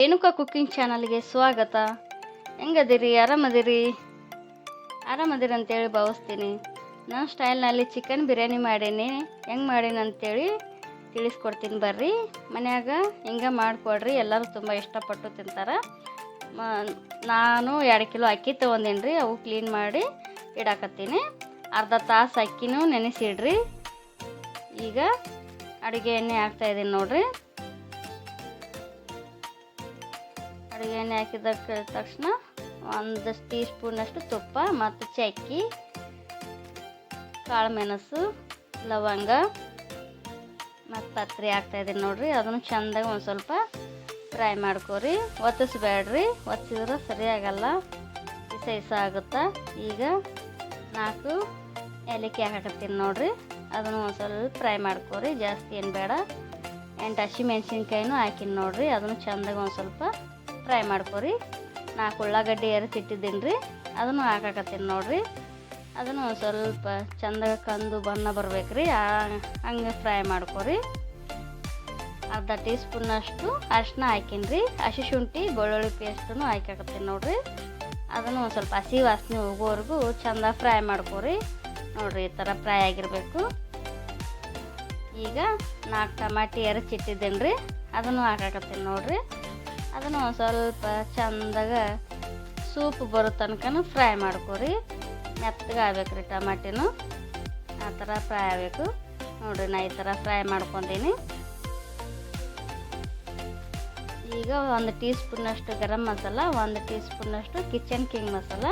Renuka cooking ಚಾನಲ್ಗೆ ಸ್ವಾಗತ. ಹೆಂಗದಿರಿ? ಆರಾಮದಿರಿ? ಆರಾಮದಿರಿ ಅಂತೇಳಿ ಭಾವಿಸ್ತೀನಿ. ನಾನು ಸ್ಟೈಲ್ನಲ್ಲಿ ಚಿಕನ್ ಬಿರಿಯಾನಿ ಮಾಡೀನಿ. ಹೆಂಗೆ ಮಾಡೀನಿ ಅಂತೇಳಿ ತಿಳಿಸ್ಕೊಡ್ತೀನಿ ಬರ್ರಿ. ಮನ್ಯಾಗ ಹಿಂಗೆ ಮಾಡಿಕೊಡ್ರಿ. ಎಲ್ಲರೂ ತುಂಬ ಇಷ್ಟಪಟ್ಟು ತಿಂತಾರೆ. ನಾನು ಎರಡು ಕಿಲೋ ಅಕ್ಕಿ ತೊಗೊಂಡೀನಿ ರೀ ಅವು ಕ್ಲೀನ್ ಮಾಡಿ ಇಡಾಕತ್ತೀನಿ. ಅರ್ಧ ತಾಸು ಅಕ್ಕಿನೂ ನೆನೆಸಿಡ್ರಿ. ಈಗ ಅಡುಗೆ ಎಣ್ಣೆ ಹಾಕ್ತಾಯಿದ್ದೀನಿ ನೋಡ್ರಿ. ಅಡುಗೆ ಎಣ್ಣೆ ಹಾಕಿದ ತಕ್ಷಣ ಒಂದು ಟೀ ಸ್ಪೂನಷ್ಟು ತುಪ್ಪ ಮತ್ತು ಚಕ್ಕಿ ಕಾಳು ಮೆಣಸು ಲವಂಗ ಮತ್ತು ಪತ್ರಿ ಹಾಕ್ತಾಯಿದ್ದೀನಿ ನೋಡ್ರಿ. ಅದನ್ನು ಚೆಂದಾಗಿ ಒಂದು ಸ್ವಲ್ಪ ಫ್ರೈ ಮಾಡ್ಕೋರಿ. ಒತ್ತಿಸ್ಬೇಡ್ರಿ. ಒತ್ತಿದ್ರೆ ಸರಿಯಾಗಲ್ಲ. ಇಸ ಆಗುತ್ತಾ? ಈಗ ನಾಲ್ಕು ಏಲಕ್ಕಿ ಹಾಕತ್ತೀನಿ ನೋಡ್ರಿ. ಅದನ್ನು ಒಂದು ಸ್ವಲ್ಪ ಫ್ರೈ ಮಾಡ್ಕೋರಿ. ಜಾಸ್ತಿ ಏನು ಬೇಡ. ಎಂಟು ಹಸಿಮೆಣ್ಸಿನ್ಕಾಯಿನೂ ಹಾಕಿನಿ ನೋಡ್ರಿ. ಅದನ್ನು ಚೆಂದಾಗಿ ಒಂದು ಸ್ವಲ್ಪ ಫ್ರೈ ಮಾಡ್ಕೊರಿ. ನಾಲ್ಕು ಉಳ್ಳಾಗಡ್ಡಿ ಎರಿಸಿಟ್ಟಿದ್ದೀನಿ ರೀ. ಅದನ್ನು ಹಾಕಾಕತ್ತೀನಿ ನೋಡಿರಿ. ಅದನ್ನು ಸ್ವಲ್ಪ ಚಂದ ಕಂದು ಬಣ್ಣ ಬರ್ಬೇಕು ರೀ. ಹಂಗೆ ಫ್ರೈ ಮಾಡ್ಕೊರಿ. ಅರ್ಧ ಟೀ ಸ್ಪೂನಷ್ಟು ಅರಿಶಿನ ಹಾಕೀನಿ ರೀ. ಹಸಿ ಶುಂಠಿ, ಬೆಳ್ಳುಳ್ಳಿ ಪೇಸ್ಟನ್ನು ಹಾಕಾಕತ್ತೀನಿ ನೋಡಿರಿ. ಅದನ್ನು ಒಂದು ಸ್ವಲ್ಪ ಹಸಿ ವಾಸನೆ ಹೋಗೋವರೆಗೂ ಚಂದ ಫ್ರೈ ಮಾಡ್ಕೊರಿ. ನೋಡಿರಿ ಈ ಥರ ಫ್ರೈ ಆಗಿರಬೇಕು. ಈಗ ನಾಲ್ಕು ಟಮಾಟಿ ಎರಚಿಟ್ಟಿದ್ದೀನಿ ರೀ. ಅದನ್ನು ಹಾಕಾಕತ್ತೀನಿ ನೋಡ್ರಿ. ಅದನ್ನು ಒಂದು ಸ್ವಲ್ಪ ಚಂದಾಗ ಸೂಪ್ ಬರೋ ತನಕ ಫ್ರೈ ಮಾಡ್ಕೊರಿ. ಮೆತ್ತಗೆ ಆಗ್ಬೇಕು ರೀ ಟಮಾಟಿನೂ. ಆ ಥರ ಫ್ರೈ ಆಗಬೇಕು. ನೋಡಿರಿ ನಾ ಈ ಥರ ಫ್ರೈ ಮಾಡ್ಕೊತೀನಿ. ಈಗ ಒಂದು ಟೀ ಸ್ಪೂನಷ್ಟು ಗರಂ ಮಸಾಲ, ಒಂದು ಟೀ ಸ್ಪೂನಷ್ಟು ಕಿಚನ್ ಕಿಂಗ್ ಮಸಾಲ.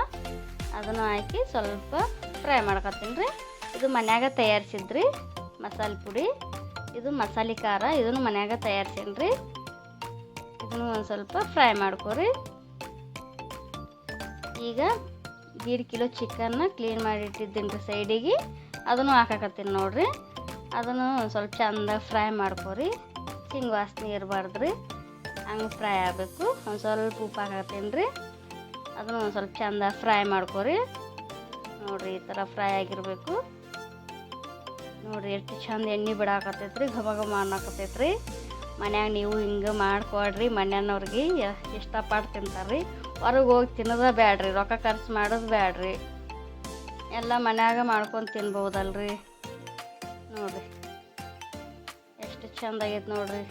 ಅದನ್ನು ಹಾಕಿ ಸ್ವಲ್ಪ ಫ್ರೈ ಮಾಡ್ಕೊತೀನಿ. ರೀ ಇದು ಮನ್ಯಾಗ ತಯಾರಿಸಿದ್ರಿ ಮಸಾಲೆ ಪುಡಿ. ಇದು ಮಸಾಲೆ ಖಾರ. ಇದನ್ನು ಮನ್ಯಾಗ ತಯಾರಿಸೀನಿ ರೀ ಇದನ್ನು ಒಂದು ಸ್ವಲ್ಪ ಫ್ರೈ ಮಾಡ್ಕೊರಿ. ಈಗ ದೀಡ್ ಕಿಲೋ ಚಿಕನ್ನ ಕ್ಲೀನ್ ಮಾಡಿ ಇಟ್ಟಿದ್ದೀನಿ ರೀ ಸೈಡಿಗೆ. ಅದನ್ನು ಹಾಕಾಕತ್ತೀನಿ ನೋಡಿರಿ. ಅದನ್ನು ಒಂದು ಸ್ವಲ್ಪ ಚಂದ ಫ್ರೈ ಮಾಡ್ಕೊರಿ. ಹಿಂಗೆ ವಾಸನೆ ಇರಬಾರ್ದು ರೀ. ಹಂಗೆ ಫ್ರೈ ಆಗಬೇಕು. ಒಂದು ಸ್ವಲ್ಪ ಉಪ್ಪು ಹಾಕತ್ತೀನಿ ರೀ. ಅದನ್ನು ಒಂದು ಸ್ವಲ್ಪ ಚಂದ ಫ್ರೈ ಮಾಡ್ಕೊರಿ. ನೋಡಿರಿ ಈ ಥರ ಫ್ರೈ ಆಗಿರಬೇಕು. ನೋಡಿರಿ ಎಷ್ಟು ಚಂದ ಎಣ್ಣೆ ಬಿಡಾಕತ್ತೈತ್ರಿ, ಘಮ ಘಮ ಅನ್ನಕತ್ತೈತ್ರಿ. ಮನ್ಯಾಗ ನೀವು ಹಿಂಗೆ ಮಾಡ್ಕೊಡ್ರಿ, ಮನ್ಯಾನವ್ರಿಗೆ ಇಷ್ಟಪಟ್ಟು ತಿಂತಾರೆ ಹೊರಗೆ ಹೋಗಿ ತಿನ್ನೋದೇ ಬ್ಯಾಡ್ರಿ, ರೊಕ್ಕ ಖರ್ಚು ಮಾಡೋದು ಬ್ಯಾಡ್ರಿ. ಎಲ್ಲ ಮನ್ಯಾಗ ಮಾಡ್ಕೊಂಡು ತಿನ್ಬೋದಲ್ರಿ ನೋಡಿರಿ. ಎಷ್ಟು ಚಂದ ಆಗೈತೆ ನೋಡ್ರಿ.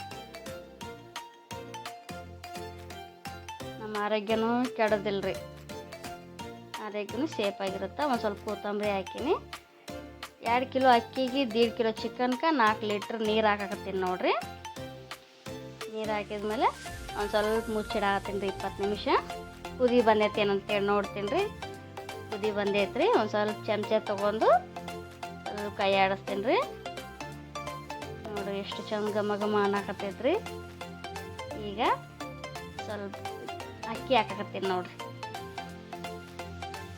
ನಮ್ಮ ಆರೋಗ್ಯನೂ ಕೆಡೋದಿಲ್ಲ ರೀ ಆರೋಗ್ಯನೂ ಸೇಫ್ ಆಗಿರುತ್ತೆ. ಒಂದು ಸ್ವಲ್ಪ ಕೊತ್ತಂಬರಿ ಹಾಕಿನಿ. ಎರಡು ಕಿಲೋ ಅಕ್ಕಿಗೆ ದೀಡ್ ಕಿಲೋ ಚಿಕನ್ಗೆ ನಾಲ್ಕು ಲೀಟ್ರ್ ನೀರು ಹಾಕಕತ್ತೀನಿ ನೋಡ್ರಿ. ನೀರು ಹಾಕಿದ್ಮೇಲೆ ಒಂದು ಸ್ವಲ್ಪ ಮುಚ್ಚಿಡಾಕತ್ತೀನಿ ರೀ ಇಪ್ಪತ್ತು ನಿಮಿಷ. ಕುದಿ ಬಂದೈತಿ ಏನಂತೇಳಿ ನೋಡ್ತೀನಿ ರೀ ಕುದಿ ಬಂದೈತೆ ರೀ ಒಂದು ಸ್ವಲ್ಪ ಚಮಚ ತೊಗೊಂಡು ಕೈ ಆಡಿಸ್ತೀನಿ ರೀ ನೋಡಿರಿ ಎಷ್ಟು ಚಂದ ಘಮ ಘಮ ಅನ್ನಕತ್ತೈತೆ ರೀ ಈಗ ಸ್ವಲ್ಪ ಅಕ್ಕಿ ಹಾಕಕತ್ತೀನಿ ನೋಡ್ರಿ.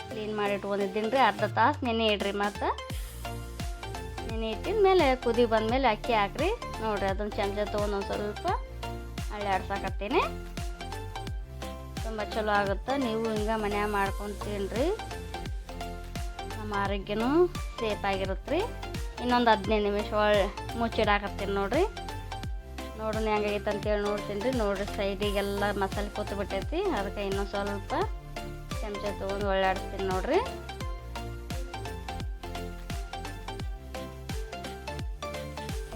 ಕ್ಲೀನ್ ಮಾಡಿ ಇಟ್ಕೊಂಡಿದ್ದೀನಿ ರೀ ಅರ್ಧ ತಾಸು ನೆನೆ ಇಡ್ರಿ ಮತ್ತು. ನೆನೆ ಇಟ್ಟಿದ ಮೇಲೆ ಕುದಿ ಬಂದಮೇಲೆ ಅಕ್ಕಿ ಹಾಕ್ರಿ. ನೋಡಿರಿ ಅದೊಂದು ಚಮಚ ತೊಗೊಂಡು ಒಂದು ಸ್ವಲ್ಪ ಹಳ್ಳಿ ತುಂಬ ಚಲೋ ಆಗುತ್ತೆ. ನೀವು ಹಿಂಗೆ ಮನ್ಯಾಗ ಮಾಡ್ಕೊಂಡು ನಮ್ಮ ಆರೋಗ್ಯನೂ ಸೇಫ್ ಆಗಿರುತ್ತೆ ರೀ. ಇನ್ನೊಂದು ಹದಿನೈದು ನಿಮಿಷ ಒಳ್ಳೆ ಮುಚ್ಚಿಡಾಕತ್ತೀನಿ ನೋಡಿರಿ. ನೋಡೋಣ ಹೆಂಗಾಗೈತೆ ಅಂತೇಳಿ ನೋಡ್ತೀನಿ ರೀ. ನೋಡಿರಿ ಸೈಡಿಗೆಲ್ಲ ಮಸಾಲೆ ಕೂತು ಬಿಟ್ಟೈತಿ. ಅದಕ್ಕೆ ಇನ್ನೊಂದು ಸ್ವಲ್ಪ ಚಮಚ ತೊಗೊಂಡು ಒಳ್ಳಾಡಿಸ್ತೀನಿ ನೋಡಿರಿ.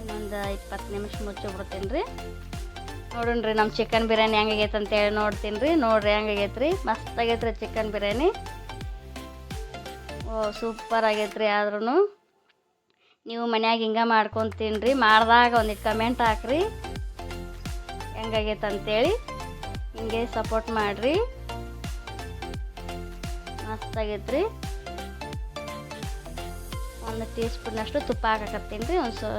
ಇನ್ನೊಂದು ಇಪ್ಪತ್ತು ನಿಮಿಷ ಮುಚ್ಚಿಬಿಡ್ತೀನಿ ರೀ. ನೋಡೋಣ ರೀ ನಮ್ಮ ಚಿಕನ್ ಬಿರಿಯಾನಿ ಹೆಂಗಾಗೈತೆ ಅಂತೇಳಿ ನೋಡ್ತೀನಿ ರೀ ನೋಡ್ರಿ ಹೆಂಗಾಗೈತೆ ರೀ ಮಸ್ತ್ ಆಗೈತೆ ರೀ ಚಿಕನ್ ಬಿರಿಯಾನಿ. ಓ ಸೂಪರ್ ಆಗೈತೆ ರೀ ಆದ್ರೂ ನೀವು ಮನ್ಯಾಗ ಹಿಂಗೆ ಮಾಡ್ಕೊಂಡು ತಿನ್ನಿರಿ ಮಾಡಿದಾಗ ಒಂದು ಕಮೆಂಟ್ ಹಾಕ್ರಿ. ಹೆಂಗಾಗೈತೆ ಅಂತೇಳಿ ಹಿಂಗೆ ಸಪೋರ್ಟ್ ಮಾಡಿರಿ. ಮಸ್ತ್ ಆಗೈತೆ ರೀ ಒಂದು ಟೀ ಸ್ಪೂನಷ್ಟು ತುಪ್ಪ ಹಾಕಕತ್ತೀನಿ ರೀ ಒಂದು ಸೊ,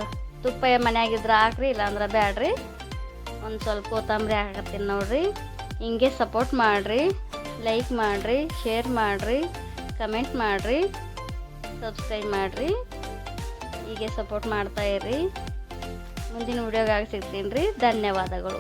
ತುಪ್ಪ ಮನ್ಯಾಗಿದ್ರೆ ಹಾಕ್ರಿ, ಇಲ್ಲಾಂದ್ರೆ ಬ್ಯಾಡ್ರಿ. ಒಂದು ಸ್ವಲ್ಪ ಕೊತ್ತಂಬರಿ ಹಾಕತ್ತೀನಿ ನೋಡ್ರಿ. ಹಿಂಗೆ ಸಪೋರ್ಟ್ ಮಾಡಿರಿ ಲೈಕ್ ಮಾಡಿರಿ ಶೇರ್ ಮಾಡಿರಿ ಕಮೆಂಟ್ ಮಾಡಿರಿ ಸಬ್ಸ್ಕ್ರೈಬ್ ಮಾಡಿರಿ. ಹೀಗೆ ಸಪೋರ್ಟ್ ಮಾಡ್ತಾ ಮಾಡ್ತಾಯಿರಿ ಮುಂದಿನ ವಿಡಿಯೋಗಾಗಿ ಸಿಗ್ತೀನಿ ರೀ. ಧನ್ಯವಾದಗಳು.